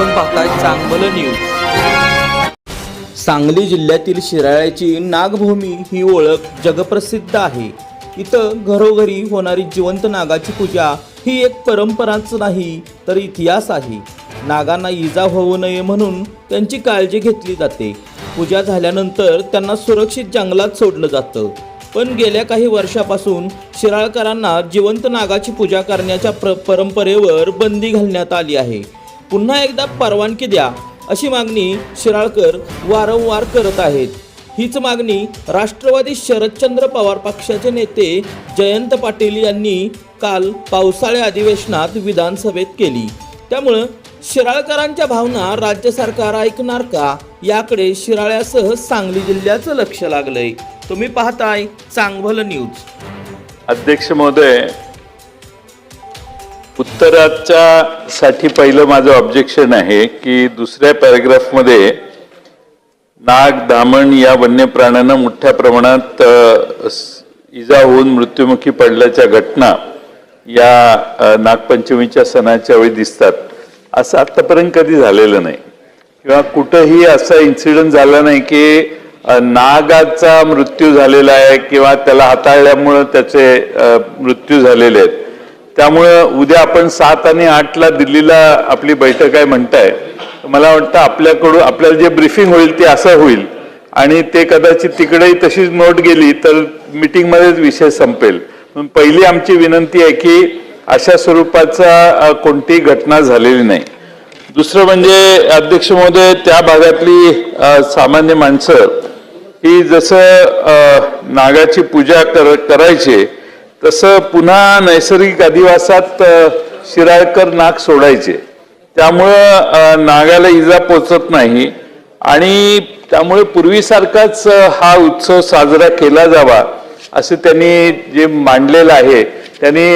आपण पाहताय चांगलं न्यूज सांगली जिल्ह्यातील शिराळ्याची नागभूमी ही ओळख जगप्रसिद्ध आहे. इथं घरोघरी होणारी जिवंत नागाची पूजा ही एक परंपराच नाही तर इतिहास आहे. नागांना इजा होऊ नये म्हणून त्यांची काळजी घेतली जाते. पूजा झाल्यानंतर त्यांना सुरक्षित जंगलात सोडलं जातं. पण गेल्या काही वर्षापासून शिराळकरांना जिवंत नागाची पूजा करण्याच्या प्र परंपरेवर बंदी घालण्यात आली आहे. पुन्हा एकदा परवानगी द्या अशी मागणी शिराळकर वारंवार करत आहेत. हीच मागणी राष्ट्रवादी शरदचंद्र पवार पक्षाचे नेते जयंत पाटील यांनी काल पावसाळ्या अधिवेशनात विधानसभेत केली. त्यामुळं शिराळकरांच्या भावना राज्य सरकार ऐकणार का याकडे शिराळ्यासह सांगली जिल्ह्याचं लक्ष लागलंय. तुम्ही पाहताय चांगभल न्यूज. अध्यक्ष महोदय उत्तराच्या साठी पहिलं माझं ऑब्जेक्शन आहे की दुसऱ्या पॅरेग्राफमध्ये नाग धामण या वन्य प्राण्यांना मोठ्या प्रमाणात इजा होऊन मृत्युमुखी पडल्याच्या घटना या नागपंचमीच्या सणाच्या वेळी दिसतात. असं आत्तापर्यंत कधी झालेलं नाही. किंवा कुठंही असा इन्सिडंट झाला नाही की नागाचा मृत्यू झालेला आहे किंवा त्याला हाताळल्यामुळं त्याचे मृत्यू झालेले आहेत. त्यामुळं उद्या आपण सात आणि आठला दिल्लीला आपली बैठक आहे म्हणताय. मला वाटतं आपल्याकडून आपल्याला जे ब्रिफिंग होईल ते असं होईल. आणि ते कदाचित तिकडेही तशीच नोट गेली तर मिटिंगमध्येच विषय संपेल. पहिली आमची विनंती आहे की अशा स्वरूपाचा कोणतीही घटना झालेली नाही. दुसरं म्हणजे अध्यक्ष महोदय त्या भागातली सामान्य माणसं ही जसं नागाची पूजा कर करायची तसं पुन्हा नैसर्गिक अधिवासात शिराळकर नाग सोडायचे. त्यामुळं नागाला इजा पोचत नाही. आणि त्यामुळे पूर्वीसारखाच हा उत्सव साजरा केला जावा असं त्यांनी जे मांडलेलं आहे त्यांनी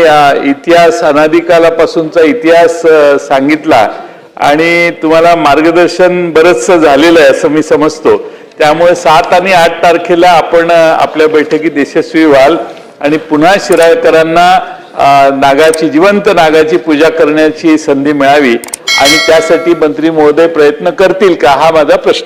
इतिहास अनादिकालापासूनचा इतिहास सांगितला. आणि तुम्हाला मार्गदर्शन बरंचसं झालेलं आहे असं मी समजतो. त्यामुळे सात आणि आठ तारखेला आपण आपल्या बैठकीत यशस्वी व्हाल. आणि पुन्हा शिराळकरांना नागाची जिवंत नागाची पूजा करण्याची संधी मिळावी आणि त्यासाठी मंत्री महोदय प्रयत्न करतील का? हा माझा प्रश्न.